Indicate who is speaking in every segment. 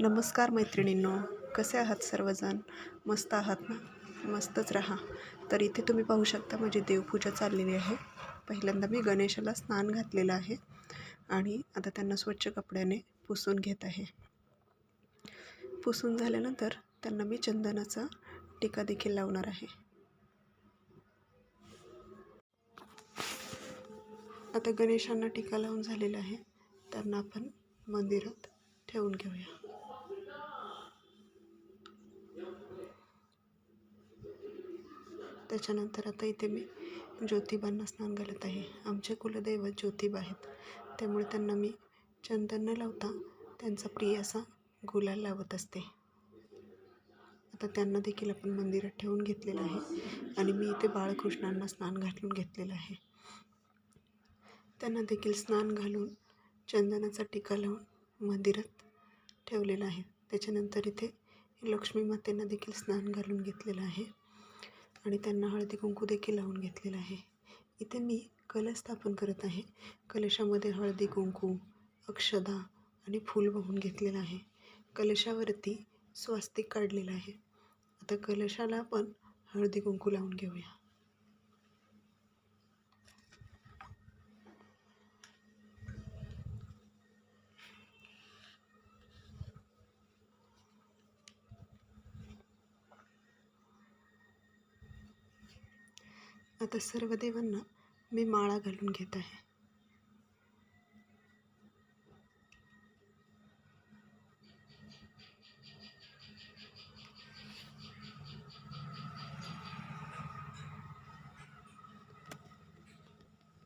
Speaker 1: नमस्कार मैत्रिणींनो कसे आहात सर्वजण? मस्त आहात ना? मस्तच राहा. तर इथे तुम्ही पाहू शकता माझी देवपूजा चाललेली आहे. पहिल्यांदा मी गणेशाला स्नान घातलेलं आहे आणि आता त्यांना स्वच्छ कपड्याने पुसून घेत आहे. पुसून झाल्यानंतर त्यांना मी चंदनाचा टीका देखील लावणार आहे. आता गणेशांना टीका लावून झालेला आहे. त्यांना आपण मंदिरात ठेवून घेऊया. त्याच्यानंतर आता इथे मी ज्योतिबांना स्नान घालत आहे. आमचे कुलदैवत ज्योतिबा आहेत. त्यामुळे त्यांना मी चंदन न लावता त्यांचा प्रिय असा गुलाल लावत असते. आता त्यांना देखील आपण मंदिरात ठेवून घेतलेलं आहे आणि मी इथे बाळकृष्णांना स्नान घालून घेतलेलं आहे. त्यांना देखील स्नान घालून चंदनाचा टिका लावून मंदिरात ठेवलेलं आहे. त्याच्यानंतर इथे लक्ष्मी मातेंना देखील स्नान घालून घेतलेलं आहे आणि त्यांना हळदी कुंकू देखील लावून घेतलेलं आहे. इथे मी कलश स्थापन करत आहे. कलशामध्ये हळदी कुंकू अक्षदा आणि फूल वाहून घेतलेलं आहे. कलशावरती स्वास्तिक काढलेलं आहे. आता कलशाला आपण हळदी कुंकू लावून घेऊया. आता सर्व देवांना मी माळा घालून घेत आहे.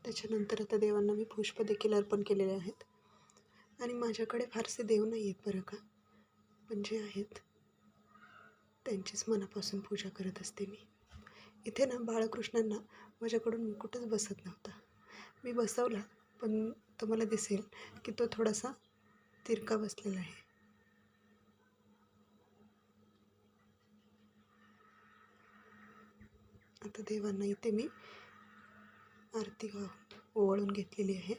Speaker 1: त्याच्यानंतर आता देवांना मी पुष्प देखील अर्पण केलेले आहेत. आणि माझ्याकडे फारसे देव नाही आहेत बरं का? पण जे आहेत त्यांचीच मनापासून पूजा करत असते मी. इथे ना बाळकृष्णांना माझ्याकडून मुकुटच बसत नव्हता. मी बसवला पण तुम्हाला दिसेल की तो थोडासा तिरका बसलेला आहे. आता देवांना इथे मी आरती ओवाळून घेतलेली आहे.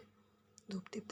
Speaker 1: धूपदीप